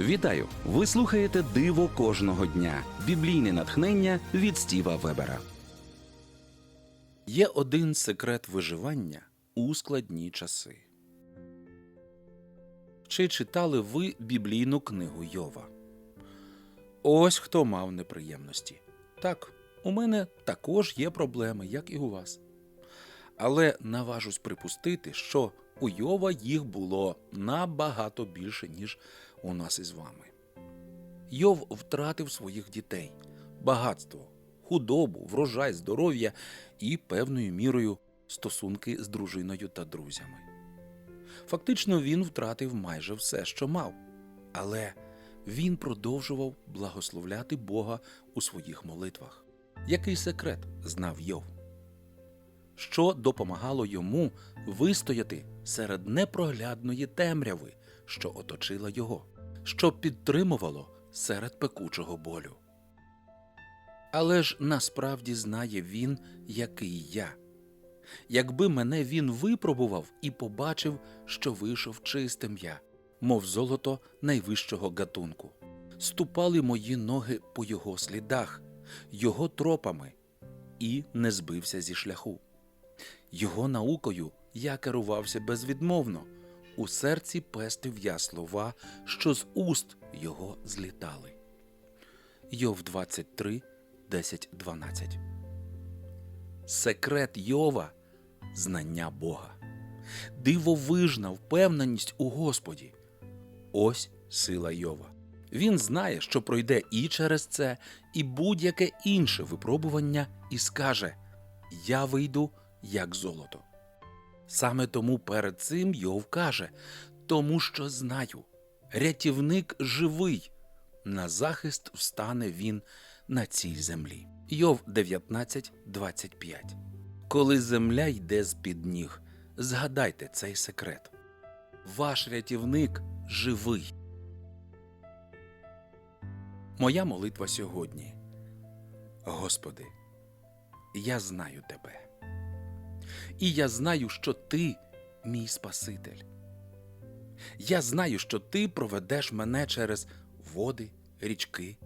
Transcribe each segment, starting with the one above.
Вітаю! Ви слухаєте Диво кожного дня. Біблійне натхнення від Стіва Вебера. Є один секрет виживання у складні часи. Чи читали ви біблійну книгу Йова? Ось хто мав неприємності. Так, у мене також є проблеми, як і у вас. Але наважусь припустити, що у Йова їх було набагато більше, ніж у нас із вами. Йов втратив своїх дітей, багатство, худобу, врожай, здоров'я і певною мірою стосунки з дружиною та друзями. Фактично він втратив майже все, що мав, але він продовжував благословляти Бога у своїх молитвах. Який секрет знав Йов? що допомагало йому вистояти серед непроглядної темряви, що оточила його, що підтримувало серед пекучого болю. Але ж насправді знає він, який я. Якби мене він випробував і побачив, що вийшов чистим я, мов золото найвищого гатунку, ступали мої ноги по його слідах, його тропами, і не збився зі шляху. Його наукою я керувався безвідмовно. У серці пестив я слова, що з уст його злітали. Йов 23, 10, 12. Секрет Йова знання Бога. Дивовижна впевненість у Господі. Ось сила Йова. Він знає, що пройде і через це, і будь-яке інше випробування, і скаже: Я вийду як золото. Саме тому перед цим Йов каже, тому що знаю, рятівник живий, на захист встане він на цій землі. Йов 19.25 Коли земля йде з-під ніг, згадайте цей секрет. Ваш рятівник живий. Моя молитва сьогодні. Господи, я знаю тебе. І я знаю, що ти мій Спаситель. Я знаю, що ти проведеш мене через води, річки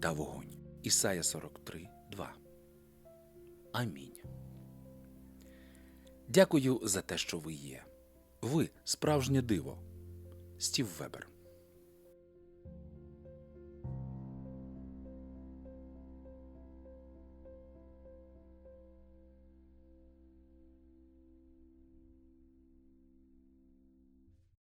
та вогонь. Ісая 43, 2. Амінь. Дякую за те, що ви є. Ви справжнє диво. Стів Вебер.